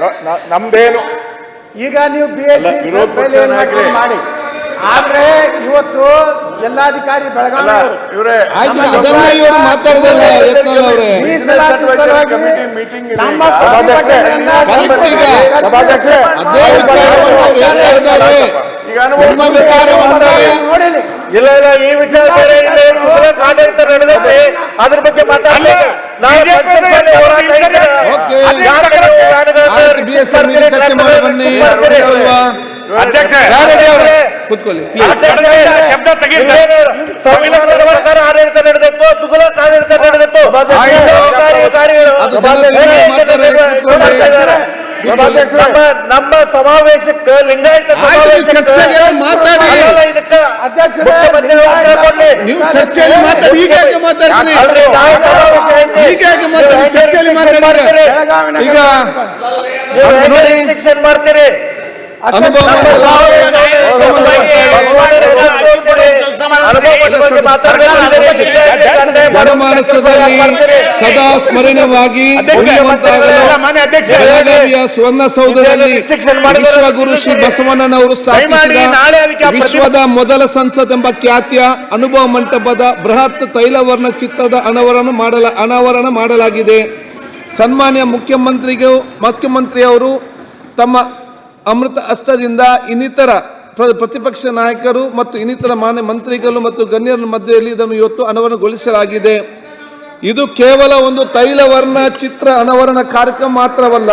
ನ- ನ- ನಮ್ದೇನು? ಈಗ ನೀವು ಬಿ ಎಸ್ ಅಲ್ಲ, ವಿರೋಧ ಪಕ್ಷ ನಾಯಕರೇ. ಮಾಡಿ. ಆದ್ರೆ ಇವತ್ತು ಜಿಲ್ಲಾಧಿಕಾರಿ ಬೆಳಗಾವಿ ಅವರು ಇವರೇ ಆಯ್ತು ಅದನ್ನ ಇವರು ಮಾತಾಡ್ದಲ್ಲ ಯತ್ನಾಳ್ ಅವರೇ. ಮೀಟಿಂಗ್ ನಮ್ಮ ಸಭಾಧ್ಯಕ್ಷರೇ ಕರೆಕ್ಟ್ ಈಗ. ಸಭಾಧ್ಯಕ್ಷರೇ ಅದೇ ವಿಚಾರವನ್ನು ಅವ್ರು ಹೇಳ್ತಾ ಇದ್ದಾರೆ. ಈಗ ಅನುಭವ ನಿಮ್ಮ ವಿಚಾರವನ್ನ ನೋಡಿಲಿ. ಇಲ್ಲ ಇಲ್ಲ ಈ ವಿಚಾರ ಬೇರೆ ಇಲ್ಲ. ತುಮಕೂರು ಆಡಳಿತ ನಡೆದೈತೆ ಅದ್ರ ಬಗ್ಗೆ ಮಾತಾಡ್ಬೇಕು. ಕೂತ್ಕೊಳ್ಳಿ ಶಬ್ದ. ಇಲ್ಲೇನು ಸಂವಿಧಾನದ ಪ್ರಕಾರ ಆಡಳಿತ ನಡೆದೈತು ತುಗುಲಕ್ ಆಡಳಿತ ನಡೆದೈತು ಆಯ್ತು. ಕಾರ್ಯಕಾರಿಗಳು ಅದು ಜನರಿಗೆ ಮಾತಾಡಿ, ಕೂತ್ಕೊಳ್ಳಿ. ಸಭಾಧ್ಯಕ್ಷರೇ, ನಮ್ಮ ಸಮಾವೇಶಕ್ಕೆ ಲಿಂಗಾಯತ ಸಮಾವೇಶಕ್ಕೆ ಮಾತಾಡಿ. ಅಲ್ಲಲ್ಲ, ಚರ್ಚೆಯಲ್ಲಿ ಮಾತಾಡಿ ಈಗ ಯಾಕೆ ಮಾತಾಡ್ತೀನಿ. ಈಗ ಯಾಕೆ ಮಾತಾಡಿ ಚರ್ಚೆಯಲ್ಲಿ ಮಾತಾಡಿದ್ರೆ ಈಗ restriction ಮಾಡ್ತೀರಿ? ಅನುಭವ ಜನಮಾನಸದಲ್ಲಿ ಸದಾ ಸ್ಮರಣವಾಗಿ ಬೆಳಗಾವಿಯ ಸುವರ್ಣಸೌಧದಲ್ಲಿ ವಿಶ್ವಗುರು ಶ್ರೀ ಬಸವಣ್ಣನವರು ಸ್ಥಾಪಿಸಿದ ವಿಶ್ವದ ಮೊದಲ ಸಂಸತ್ ಎಂಬ ಖ್ಯಾತಿಯ ಅನುಭವ ಮಂಟಪದ ಬೃಹತ್ ತೈಲವರ್ಣ ಚಿತ್ರದ ಅನಾವರಣ ಮಾಡಲ ಅನಾವರಣ ಮಾಡಲಾಗಿದೆ. ಸನ್ಮಾನ್ಯ ಮುಖ್ಯಮಂತ್ರಿಗೂ ಮುಖ್ಯಮಂತ್ರಿಯವರು ತಮ್ಮ ಅಮೃತ ಹಸ್ತದಿಂದ ಇನ್ನಿತರ ಪ್ರತಿಪಕ್ಷ ನಾಯಕರು ಮತ್ತು ಇನ್ನಿತರ ಮಾನ್ಯ ಮಂತ್ರಿಗಳು ಮತ್ತು ಗಣ್ಯರ ಮಧ್ಯೆಯಲ್ಲಿ ಇದನ್ನು ಇವತ್ತು ಅನಾವರಣಗೊಳಿಸಲಾಗಿದೆ ಇದು ಕೇವಲ ಒಂದು ತೈಲವರ್ಣ ಚಿತ್ರ ಅನಾವರಣ ಕಾರ್ಯಕ್ರಮ ಮಾತ್ರವಲ್ಲ,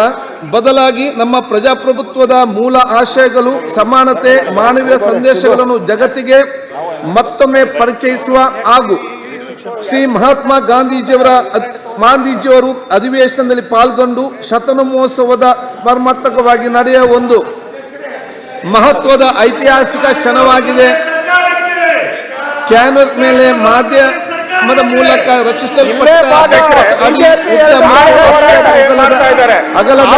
ಬದಲಾಗಿ ನಮ್ಮ ಪ್ರಜಾಪ್ರಭುತ್ವದ ಮೂಲ ಆಶಯಗಳು, ಸಮಾನತೆ, ಮಾನವೀಯ ಸಂದೇಶಗಳನ್ನು ಜಗತ್ತಿಗೆ ಮತ್ತೊಮ್ಮೆ ಪರಿಚಯಿಸುವ ಹಾಗೂ ಶ್ರೀ ಮಹಾತ್ಮ ಗಾಂಧೀಜಿಯವರ ಗಾಂಧೀಜಿಯವರು ಅಧಿವೇಶನದಲ್ಲಿ ಪಾಲ್ಗೊಂಡು ಶತನ ಮಹೋತ್ಸವದ ಸ್ಪರ್ಮಾತ್ಮಕವಾಗಿ ನಡೆಯುವ ಒಂದು ಮಹತ್ವದ ಐತಿಹಾಸಿಕ ಕ್ಷಣವಾಗಿದೆ ಕ್ಯಾನ್ವಸ್ ಮೇಲೆ ಮಾಧ್ಯಮದ ಮೂಲಕ ರಚಿಸಲ್ಪಟ್ಟ. ಅಗಲದ